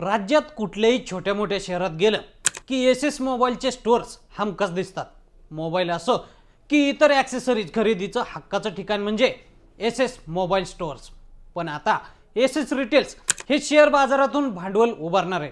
राज्यात कुठल्याही छोट्या मोठ्या शहरात गेलं की एस एस मोबाईलचे स्टोअर्स हमखास दिसतात. मोबाईल असो की इतर ॲक्सेसरीज खरेदीचं हक्काचं ठिकाण म्हणजे एस एस मोबाईल स्टोअर्स. पण आता एस एस रिटेल्स हे शेअर बाजारातून भांडवल उभारणार. आहे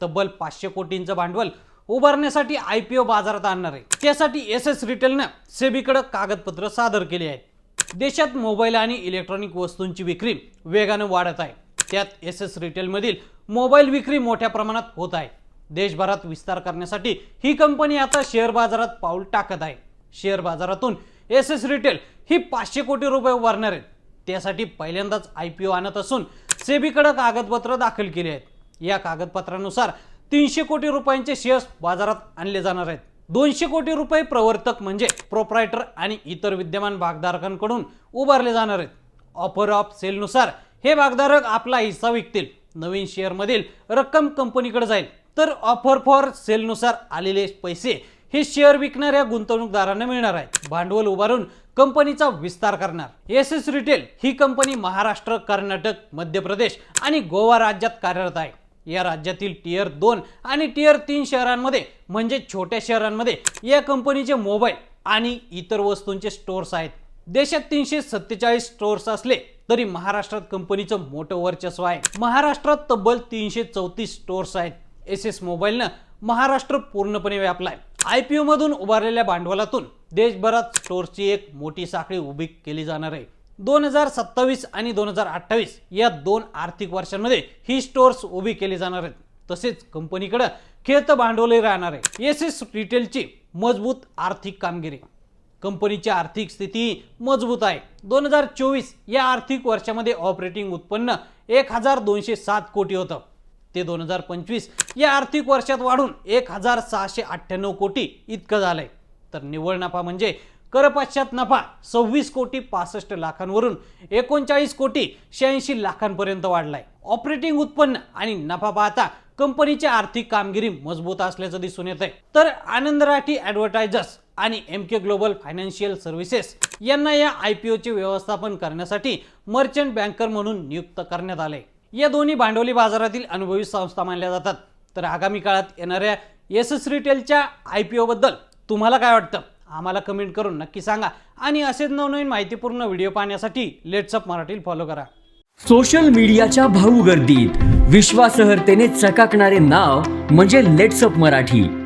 तब्बल पाचशे कोटींचं भांडवल उभारण्यासाठी आय पी ओ बाजारात आणणार. आहे त्यासाठी एस एस रिटेलनं सेबीकडे कागदपत्र सादर केले आहेत. देशात मोबाईल आणि इलेक्ट्रॉनिक वस्तूंची विक्री वेगानं वाढत आहे. त्यात एस एस रिटेलमधील मोबाईल विक्री मोठ्या प्रमाणात होत आहे. देशभरात विस्तार करण्यासाठी ही कंपनी आता शेअर बाजारात पाऊल टाकत आहे. शेअर बाजारातून एस एस रिटेल ही पाचशे कोटी रुपये उभारणार आहेत. त्यासाठी पहिल्यांदाच आय पी ओ आणत असून सेबीकडे कागदपत्र दाखल केली आहेत. या कागदपत्रानुसार तीनशे कोटी रुपयांचे शेअर्स बाजारात आणले जाणार आहेत. दोनशे कोटी रुपये प्रवर्तक म्हणजे प्रोप्रायटर आणि इतर विद्यमान भागधारकांकडून उभारले जाणार आहेत. ऑफर ऑफ सेलनुसार हे भागधारक आपला हिस्सा विकतील. नवीन शेअरमधील रक्कम कंपनीकडे जाईल. तर ऑफर फॉर सेलनुसार आलेले पैसे हे शेअर विकणाऱ्या गुंतवणूकदारांना मिळणार आहे भांडवल उभारून कंपनीचा विस्तार करणार. एस एस रिटेल ही कंपनी महाराष्ट्र कर्नाटक मध्य प्रदेश आणि गोवा राज्यात कार्यरत आहे. या राज्यातील टियर दोन आणि टियर तीन शहरांमध्ये म्हणजे छोट्या शहरांमध्ये या कंपनीचे मोबाईल आणि इतर वस्तूंचे स्टोअर्स आहेत. देशात तीनशे सत्तेचाळीस स्टोअर्स असले तरी महाराष्ट्रात कंपनीचं मोठं वर्चस्व आहे. महाराष्ट्रात तब्बल तीनशे चौतीस स्टोअर्स आहेत. एस एस मोबाईलनं महाराष्ट्र पूर्णपणे व्यापलाय आय पी मधून उभारलेल्या भांडवलातून देशभरात स्टोअर्सची एक मोठी साखळी उभी केली जाणार आहे. दोन हजार सत्तावीस आणि दोन हजार अठ्ठावीस या दोन आर्थिक वर्षांमध्ये ही स्टोअर्स उभी केली जाणार आहेत. तसेच कंपनीकडे खेळतं भांडवलही राहणार आहे. एस एस रिटेलची मजबूत आर्थिक कामगिरी. कंपनीची आर्थिक स्थिती मजबूत आहे. दोन हजार चोवीस या आर्थिक वर्षामध्ये ऑपरेटिंग उत्पन्न एक हजार दोनशे सात कोटी होतं. ते दोन हजार पंचवीस या आर्थिक वर्षात वाढून एक हजार सहाशे अठ्ठ्याण्णव कोटी इतकं झालंय. तर निव्वळ नफा म्हणजे करपश्चात नफा सव्वीस कोटी पासष्ट लाखांवरून एकोणचाळीस कोटी शहाऐंशी लाखांपर्यंत वाढलाय. ऑपरेटिंग उत्पन्न आणि नफा पाहता कंपनीची आर्थिक कामगिरी मजबूत असल्याचं दिसून येत आहे तर आनंद राठी ॲडव्हर्टायझर्स आणि M K global financial services यांना या आय पी ओचे व्यवस्थापन करण्यासाठी मर्चंट बँकर म्हणून नियुक्त करण्यात आले. या दोन्ही भांडवली बाजारातील अनुभवी संस्था मानल्या जातात. तर आगामी काळात येणाऱ्या एस एस रिटेलच्या आय पी ओबद्दल तुम्हाला काय वाटतं? आम्हाला कमेंट करून नक्की सांगा. आणि असेच नवनवीन माहितीपूर्ण व्हिडिओ पाहण्यासाठी लेट्सअप मराठी फॉलो करा. सोशल मीडियाच्या भाऊ गर्दीत विश्वासार्हतेने चकाकणारे नाव म्हणजे लेट्सअप मराठी.